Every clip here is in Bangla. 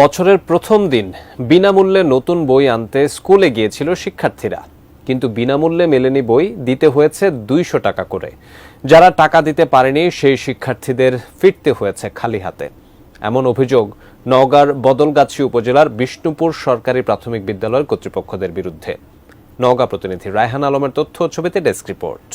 বছরের প্রথম দিন বিনামূল্যে নতুন বই আনতে স্কুলে গিয়েছিল শিক্ষার্থীরা। কিন্তু বিনামূল্যে মেলেনি বই, দিতে হয়েছে দুইশো টাকা করে। যারা টাকা দিতে পারেনি, সেই শিক্ষার্থীদের ফিরতে হয়েছে খালি হাতে। এমন অভিযোগ নওগাঁর বদলগাছি উপজেলার বিষ্ণুপুর সরকারি প্রাথমিক বিদ্যালয়ের কর্তৃপক্ষদের বিরুদ্ধে। নওগাঁ প্রতিনিধি রায়হান আলমের তথ্য, ছবিতে ডেস্ক রিপোর্ট।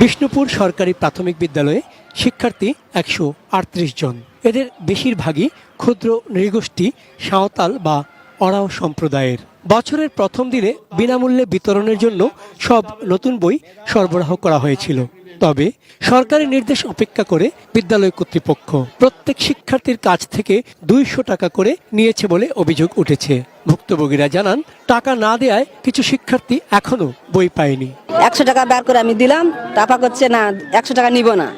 বিষ্ণুপুর সরকারি প্রাথমিক বিদ্যালয়ে শিক্ষার্থী একশো আটত্রিশ জন। এদের বেশিরভাগই ক্ষুদ্র নৃগোষ্ঠী, সাঁওতাল বা অরাও সম্প্রদায়ের। বছরের প্রথম দিনে বিনামূল্যে বিতরণের জন্য সব নতুন বই সরবরাহ করা হয়েছিল। তবে সরকারি নির্দেশ অপেক্ষা করে বিদ্যালয় কর্তৃপক্ষ প্রত্যেক শিক্ষার্থীর কাছ থেকে দুইশো টাকা করে নিয়েছে বলে অভিযোগ উঠেছে। ভুক্তভোগীরা জানান, টাকা না দেয়ায় কিছু শিক্ষার্থী এখনও বই পায়নি। একশো টাকা বের করে আমি দিলাম টাপা করছে না, একশো টাকা নিব না।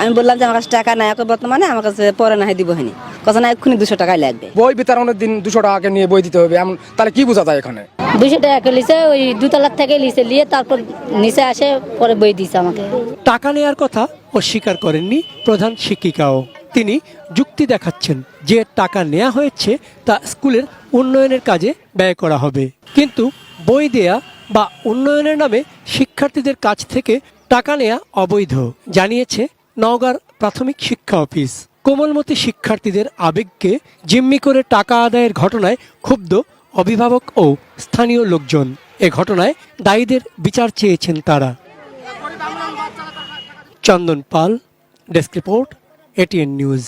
আমি বললাম যে আমার কাছে টাকা নাই এখন বর্তমানে আমার কাছে পরে না হয় দিব হয়নি। কথা না এক্ষুনি দুশো টাকাই লাগবে। বই বিতরণের দিন দুশো টাকাকে নিয়ে বই দিতে হবে এমন তাহলে কি বোঝা যায় এখানে? দুশো টাকা করে লিছে ওই দুতলার থেকে লিছে নিয়ে তারপর নিচে আসে পরে বই দিছে আমাকে। টাকা নেয়ার কথা অস্বীকার করেননি প্রধান শিক্ষিকাও। তিনি যুক্তি দেখাচ্ছেন যে টাকা নেওয়া হয়েছে তা স্কুলের উন্নয়নের কাজে ব্যয় করা হবে। কিন্তু বই দেয়া বা উন্নয়নের নামে শিক্ষার্থীদের কাছ থেকে টাকা নেয়া অবৈধ জানিয়েছে নওগাঁর প্রাথমিক শিক্ষা অফিস। কোমলমতি শিক্ষার্থীদের আবেগকে জিম্মি করে টাকা আদায়ের ঘটনায় ক্ষুব্ধ অভিভাবক ও স্থানীয় লোকজন। এ ঘটনায় দায়ীদের বিচার চেয়েছেন তারা। Chandan Pal, desk report, ATN news.